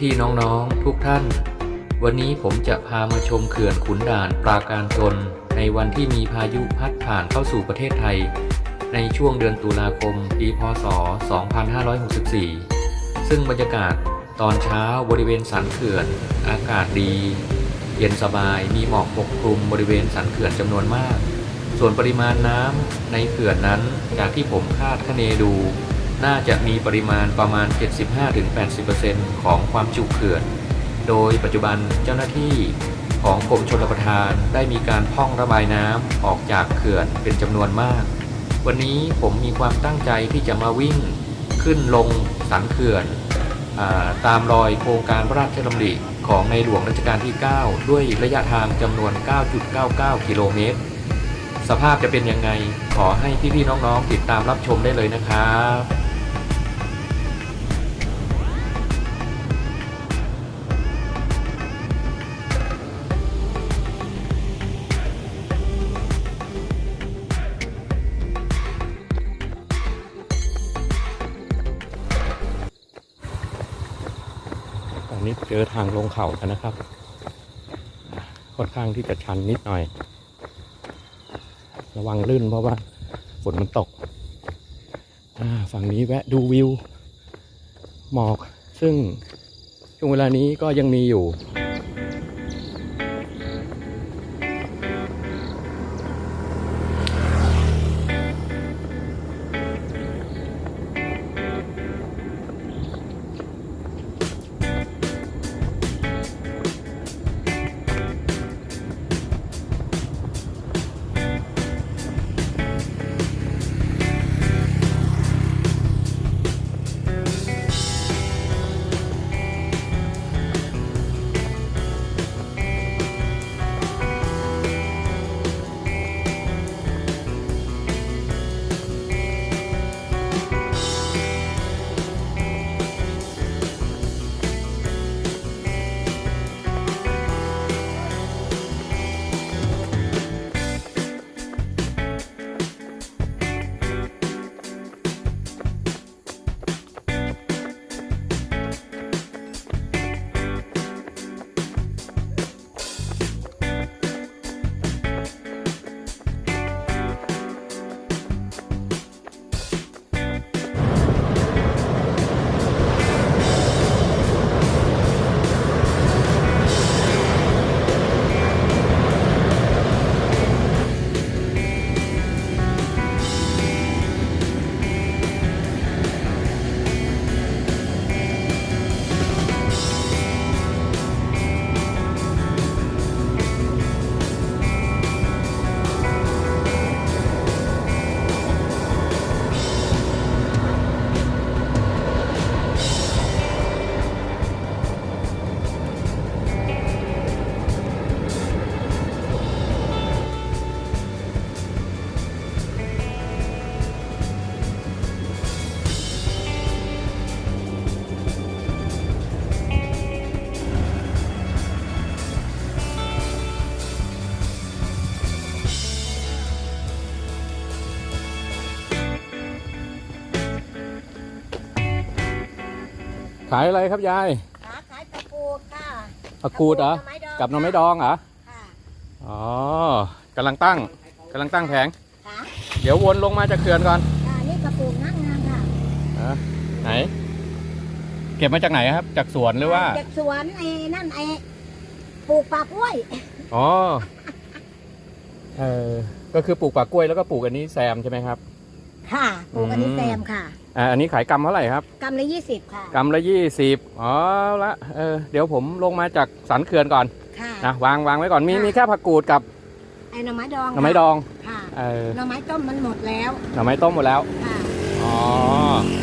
พี่ๆน้องๆ ทุกท่าน วันนี้ผมจะพามาชมเขื่อนขุนด่านปราการชน ในวันที่มีพายุพัดผ่านเข้าสู่ประเทศไทย ในช่วงเดือนตุลาคม ปี พศ 2564 ซึ่งบรรยากาศตอนเช้าบริเวณสันเขื่อน อากาศดี เย็นสบายมีหมอกปกคลุมบริเวณสันเขื่อนจำนวนมาก ส่วนปริมาณน้ำในเขื่อนนั้นจากที่ผมคาดคะเนดู น่าจะมีปริมาณประมาณ 75-80%ของความจุเขื่อน โดยปัจจุบันเจ้าหน้าที่ของกรมชลประทานได้มีการพ่องระบายน้ำออกจากเขื่อนเป็นจำนวนมาก วันนี้ผมมีความตั้งใจที่จะมาวิ่งขึ้นลงสันเขื่อนอตามรอยโครงการพระราชดำริของในหลวงรัชกาลที่ 9 ด้วยระยะทางจำนวน 9.99 กิโลเมตร สภาพจะเป็นยังไง ขอให้พี่ๆน้องๆติดตามรับชมได้เลยนะครับ อทางลงเขากันนะครับ ค่อนข้างที่จะชันนิดหน่อย ระวังลื่นเพราะว่าฝนมันตก ฝั่งนี้แวะดูวิว หมอก ซึ่งช่วงเวลานี้ก็ยังมีอยู่ ขายอะไรครับยายขาขายตะปูดค่ะผักกูดเหรอตะปูดกับหน่อไม้ดองเหรอ ค่ะอ๋อกำลังตั้งกำลังตั้งแผงขาเดี๋ยววนลงมาจากเขื่อนก่อนค่ะนี่กระปูกนั่งงานค่ะอะไหน เก็บมาจากไหนครับ จากสวนหรือว่าเด็กสวนไอ้นั่นไอ้ปลูกปลากล้วย อ๋อ เออก็คือปลูกป่ากล้วยแล้วก็ปลูกอันนี้แซมใช่ไหมครับ ค่ะ ปลูกอันนี้อืมแซมค่ะ อ่าอันนี้ขายกำเท่าไหร่ครับกำละยี่สิบค่ะ กำละยี่สิบอ๋อละเออเดี๋ยวผมลงมาจากสันเขื่อนก่อนค่ะนะวางวางไว้ก่อนมีค่ะมีแค่ผักกูดกับไอ้หน่อไม้ดองหน่อไม้ดองค่ะเออหน่อไม้ต้มมันหมดแล้วหน่อไม้ต้มหมดแล้วค่ะอ๋อ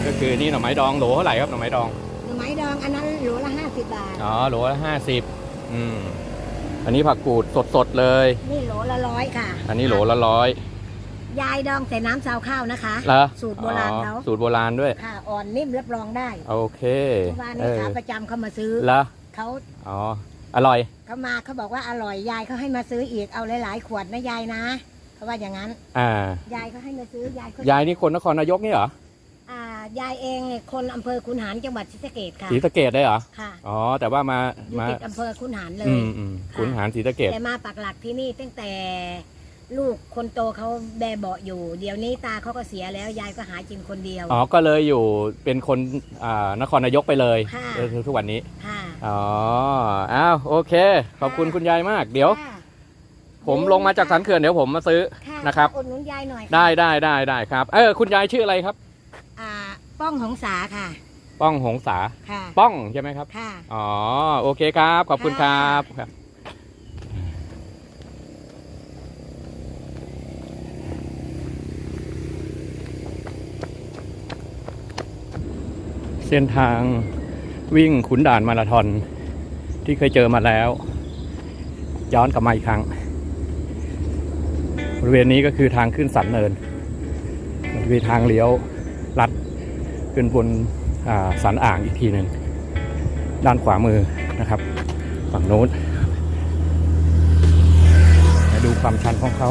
ก็คือนี่หน่อไม้ดองโหลเท่าไหร่ครับหน่อไม้ดองหน่อไม้ดองอันนั้นโหลละห้าสิบบาทอ๋อโหลละห้าสิบอืมอันนี้ผักกูดสดๆเลย นี่โหลละร้อยค่ะ อันนี้โหลละร้อย ยายดองใส่น้ำซาวข้าวนะคะเหรอสูตรโบราณเขาอ๋อสูตรโบราณด้วย ค่ะอ่อนนิ่มรับรองได้โอเคเพราะว่าเอนี่อขาประจำเขามาซื้อเหรอเขาอ๋ออร่อย เขามาเขาบอกว่าอร่อยยายเขาให้มาซื้ออีกเอาหลายๆขวดนะยายนะเขาว่าอย่างนั้นอ่า ยายเขาให้มาซื้อยายเขายายนี่คนนครนายกนี่เหรออ่ายายเองเนี่ยคนอำเภอคุนหารจังหวัดศรีสะเกดค่ะศรีสะเกดได้เหรอค่ะอ๋อแต่ว่ามาอยู่มาติดอำเภอคุนหารเลอืย มอืมค่ะ ขุนหารศรีสะเกดแต่มาปักหลักที่นี่ตั้งแต่ ลูกคนโตเขาแบเบาะอยู่ เดี๋ยวนี้ตาเขาก็เสียแล้วยายก็หากินคนเดียว อ๋อ ก็เลยอยู่เป็นคนอ่านครนายกไปเลยค่ะเออทุกวันนี้ ค่ะอ๋อ อ้าว โอเค ขอบคุณคุณยายมาก เดี๋ยว ค่ะ ผมลงมาจากสันเขื่อนเดี๋ยวผมมาซื้อค่ะนะครับอุดหนุนยายหน่อยค่ะได้ได้ได้ได้ครับ เออ คุณยายชื่ออะไรครับ อ่าป้องหงษาค่ะ ป้องหงษาค่ะ ป้องใช่ไหมครับ ค่ะ อ๋อ โอเคครับ ขอบคุณครับครับ เส้นทางวิ่งขุนด่านมาราธอนที่เคยเจอมาแล้ว ย้อนกลับมาอีกครั้ง บริเวณนี้ก็คือทางขึ้นสันเนินบริเวณทางเลี้ยวลัดขึ้นบนสันอ่างอีกทีหนึ่งด้านขวามือนะครับ ฝั่งโน้นมาดูความชันของเขา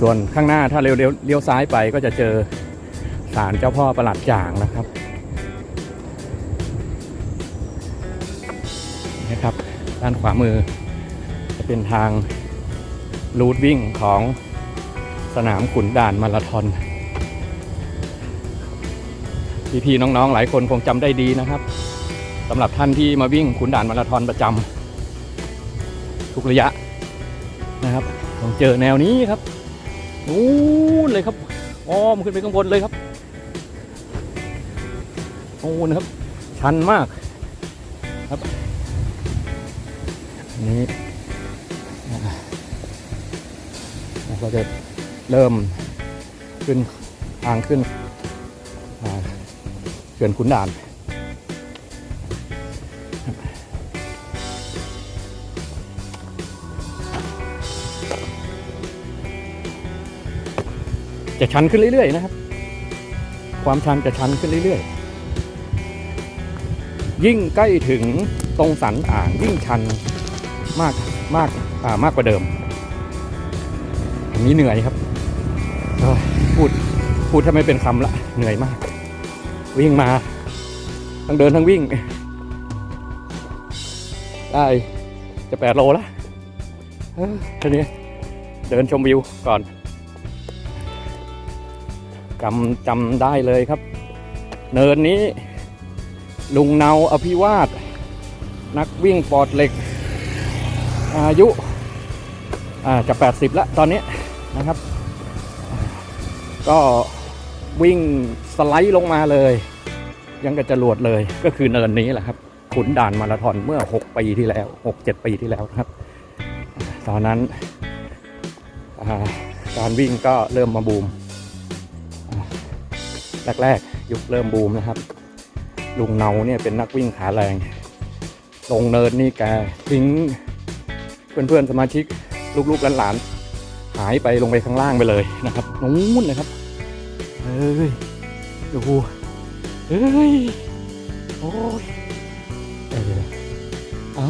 ส่วนข้างหน้าถ้าเลี้ยวเลี้ยวเลี้ยวซ้ายไปก็จะเจอ ศาลเจ้าพ่อประหลัดจ่างนะครับนะครับ ด้านขวามือ จะเป็นทางรูทวิ่งของสนามขุนด่านมาราธอนพี่ๆน้องๆ หลายคนคงจำได้ดีนะครับสำหรับท่านที่มาวิ่งขุนด่านมาราธอนประจำทุกระยะนะครับต้องเจอแนวนี้ครับนู้นเลยครับอ้อมขึ้นไปข้างบนเลยครับ โอ้นะครับ ชันมากครับนี่เราจะเริ่มขึ้นทางขึ้นเขื่อนขุนด่านจะชันขึ้นเรื่อยๆนะครับ ความชันจะชันขึ้นเรื่อยๆ ยิ่งใกล้ถึงตรงสันอ่างยิ่งชันมากมากอ่ามากกว่าเดิมอันนี้เหนื่อยครับพูดพูดถ้าไม่เป็นคำละเหนื่อยมาก วิ่งมา ทั้งเดินทั้งวิ่ง ได้จะแปดโลแล้วทีนี้เดินชมวิวก่อนจำจำได้เลยครับ เนินนี้ ลุงเนาอภิวาสนักวิ่งปอดเหล็ก อายุอาจะ 80 แล้วตอนนี้นะครับ ก็วิ่งสไลด์ลงมาเลย ยังกับจรวดเลยก็คือเนินนี้แหละครับ ขุนด่านมาราธอนเมื่อ 6 ปีที่แล้ว 6-7 ปีที่แล้วครับ ตอนนั้นาการวิ่งก็เริ่มมาบูม แรก ๆ ยุคเริ่มบูมนะครับ ลุงเนาเนี่ยเป็นนักวิ่งขาแรง ลงเนินนี่แกทิ้งเพื่อนๆสมาชิกลูกๆหลานๆหายไปลงไปข้างล่างไปเลยนะครับนู้นนะครับเอ้ยดูเอ้ยโอ้ยเออเอา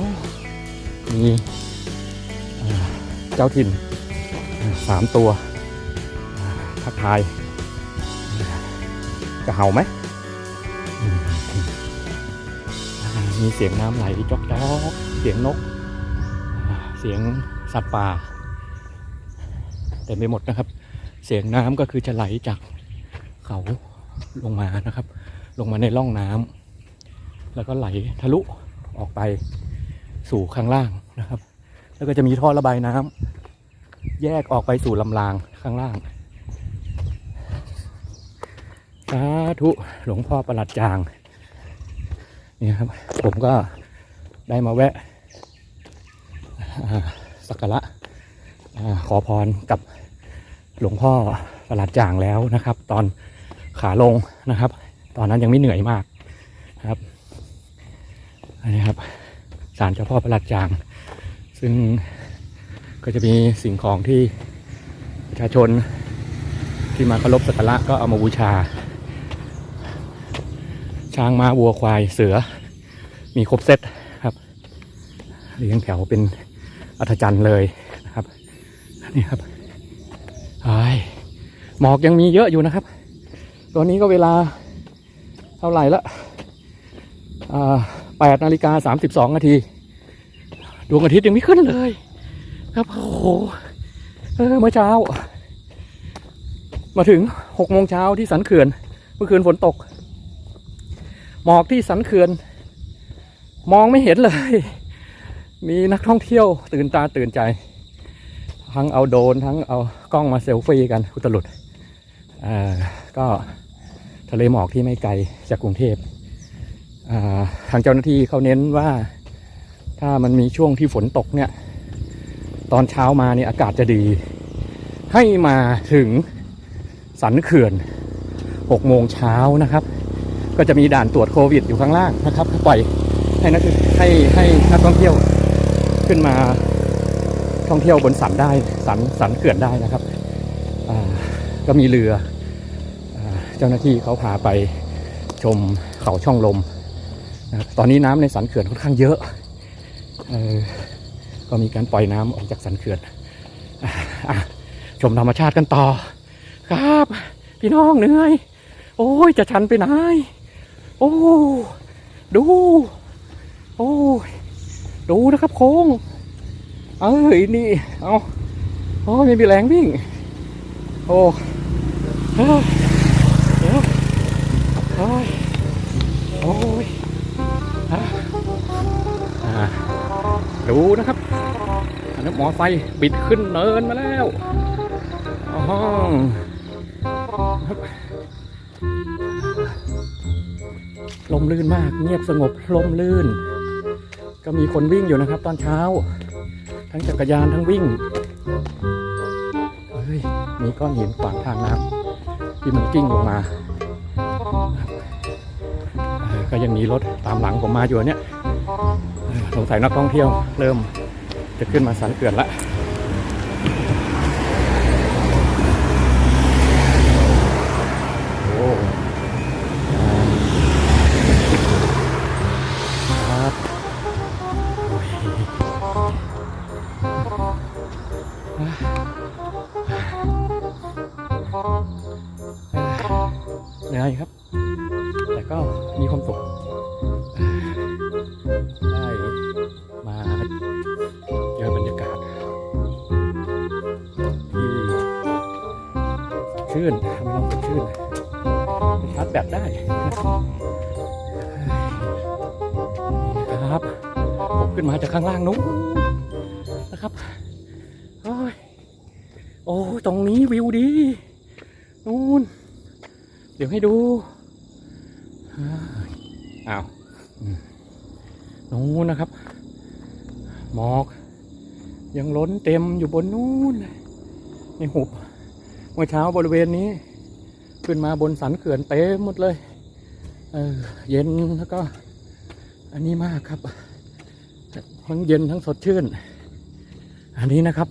มีเจ้าถิ่นสามตัวทักทายจะเห่าไหม มีเสียงน้ำไหลจอกจอกเสียงนก เสียงสัตว์ป่าเต็มไปหมดนะครับ เสียงน้ำก็คือจะไหลจากเขาลงมานะครับ ลงมาในร่องน้ำแล้วก็ไหลทะลุออกไปสู่ข้างล่างนะครับ แล้วก็จะมีท่อระบายน้ำแยกออกไปสู่ลำรางข้างล่างสาธุหลวงพ่อประหลัดจาง นี่ครับ ผมก็ได้มาแวะสักการะอขอพรกับหลวงพ่อประหลัดจางแล้วนะครับ ตอนขาลงนะครับ ตอนนั้นยังไม่เหนื่อยมากนะครับอันนี้ครับศาลเจ้าพ่อประหลัดจาง ซึ่งก็จะมีสิ่งของที่ประชาชนที่มาเคารพสักการะก็เอามาบูชา ช้างม้าวัวควายเสือ มีครบเซตครับเรียงแถวเป็นอัศจรรย์เลยนะครับนี่ครับไอ้หมอกยังมีเยอะอยู่นะครับ ตอนนี้ก็เวลาเท่าไหร่ละอ่าแปดนาฬิกาสามสิบสองนาทีดวงอาทิตย์ยังไม่ขึ้นเลย ครับโอ้โหเมื่อเช้า มาถึงหกโมงเช้าที่สันเขื่อน เมื่อคืนฝนตก หมอกที่สันเขื่อน มองไม่เห็นเลย มีนักท่องเที่ยวตื่นตาตื่นใจ ทั้งเอาโดรนทั้งเอากล้องมาเซลฟี่กันอุตลุดอ่อก็ทะเลหมอกที่ไม่ไกลจากกรุงเทพอ่าทางเจ้าหน้าที่เขาเน้นว่าถ้ามันมีช่วงที่ฝนตกเนี่ย ตอนเช้ามาเนี่ยอากาศจะดี ให้มาถึงสันเขื่อน6โมงเช้านะครับ ก็จะมีด่านตรวจโควิดอยู่ข้างล่างนะครับปล่อยให้นักให้ให้นักท่องเที่ยวขึ้นมาท่องเที่ยวบนสันได้สันสันเขื่อนได้นะครับก็มีเรืออเจ้าหน้าที่เขาพาไปชมเขาช่องลมนะตอนนี้น้ำในสันเขื่อนค่อนข้างเยอะออก็มีการปล่อยน้ำออกจากสันเขื่อนออชมธรรมชาติกันต่อ ครับ พี่น้องเหนื่อย โอ้ยจะชันไปไหน โอ้ดู โอ้ดูนะครับโค้ง เอ้ยนี่เอาโอ้ยไม่มีแรงวิ่ง โอ้เดี๋ยวโอ้ยโอ้ยดูนะครับอันนั้นมอไซบิดขึ้นเนินมาแล้วอ๋อ ลมลื่นมาก เงียบสงบลมลื่น ก็มีคนวิ่งอยู่นะครับ ตอนเช้า ทั้งจักรยานทั้งวิ่งเฮ้ยมีก้อนหินขวางทางน้ำที่มันกิ้งลงมาก็ยังมีรถตามหลังผมมาอยู่เนี่ยสงสัยนักท่องเที่ยว เริ่มจะขึ้นมาสันเขื่อนละ เหนื่อยครับ แต่ก็มีความสุขได้มาเจอบรรยากาศที่ชื่นทำให้เราสดชื่นชาร์จแบตได้นะครับ ผมขึ้นมาจากข้างล่างนู้น ให้ดูอ้าวนู้นนะครับ หมอก ยังล้นเต็มอยู่บนนู้นในหุบเมื่อเช้าบริเวณนี้ ขึ้นมาบนสันเขื่อนเต็มหมดเลยเออเย็นแล้วก็ อันนี้มากครับทั้งเย็นทั้งสดชื่น อันนี้นะครับ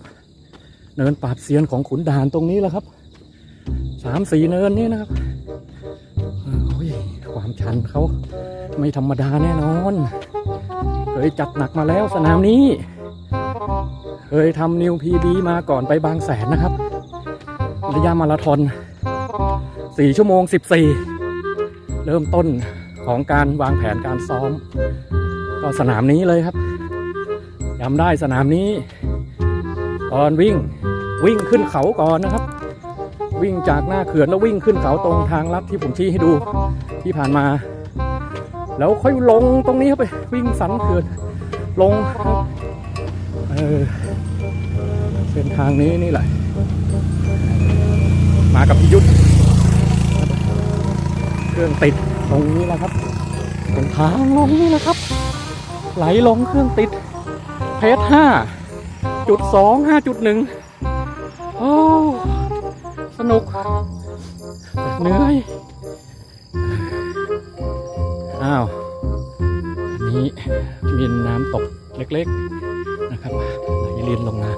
เนินปราบเซียนของขุนด่านตรงนี้แหละครับสามสี่เนินนี้นะครับ ชันเขาไม่ธรรมดาแน่นอนเคยจัดหนักมาแล้วสนามนี้เคยทำนิวพีบีมาก่อนไปบางแสนนะครับ ระยะมาราธอน 4 ชั่วโมง 14 เริ่มต้นของการวางแผนการซ้อม ก็สนามนี้เลยครับจำได้สนามนี้ ตอนวิ่งวิ่งขึ้นเขาก่อนนะครับ วิ่งจากหน้าเขื่อนแล้ววิ่งขึ้นเขาตรงทางลัดที่ผมชี้ให้ดูที่ผ่านมา แล้วค่อยลงตรงนี้ไปวิ่งสันเขื่อนลงเออเส้นทางนี้นี่แหละ มากับพิยุทธเครื่องติดตรงนี้แหละครับเป็นทางลงนี่แหละครับ ไหลลงเครื่องติดเพชห้าจุดสองห้าจุดหนึ่งโอ้ สนุกเหนื่อยอ้าวนี้มีน้ำตกเล็กๆนะครับไหลเลียนลงมา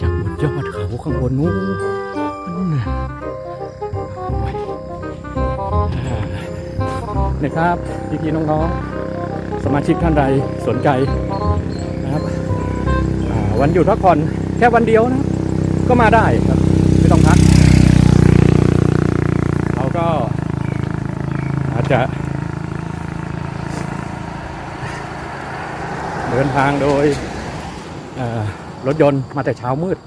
จากบนยอดเขาข้างบนนู้นนั่นน่ะครับพี่ๆน้องๆสมาชิกท่านใดสนใจนะครับอ่วันหยุดพักผ่อนแค่วันเดียวนะก็มาได้ครับ ไม่ต้องพัก เราก็ จะเดินทางโดยรถยนต์มาแต่เช้ามืด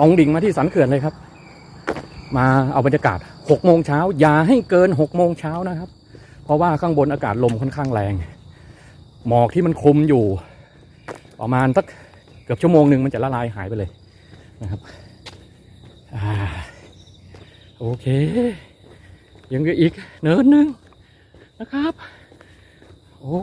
องดิ่งมาที่สันเขื่อนเลยครับ มาเอาบรรยากาศ6โมงเช้าอย่าให้เกิน6โมงเช้านะครับ เพราะว่าข้างบนอากาศลมค่อนข้างแรง หมอกที่มันคลุมอยู่ ประมาณสักเกือบชั่วโมงหนึ่งมันจะละลายหายไปเลยนะครับอโอเค ยังเหลืออีกเนินหนึ่ง นะครับ โอ้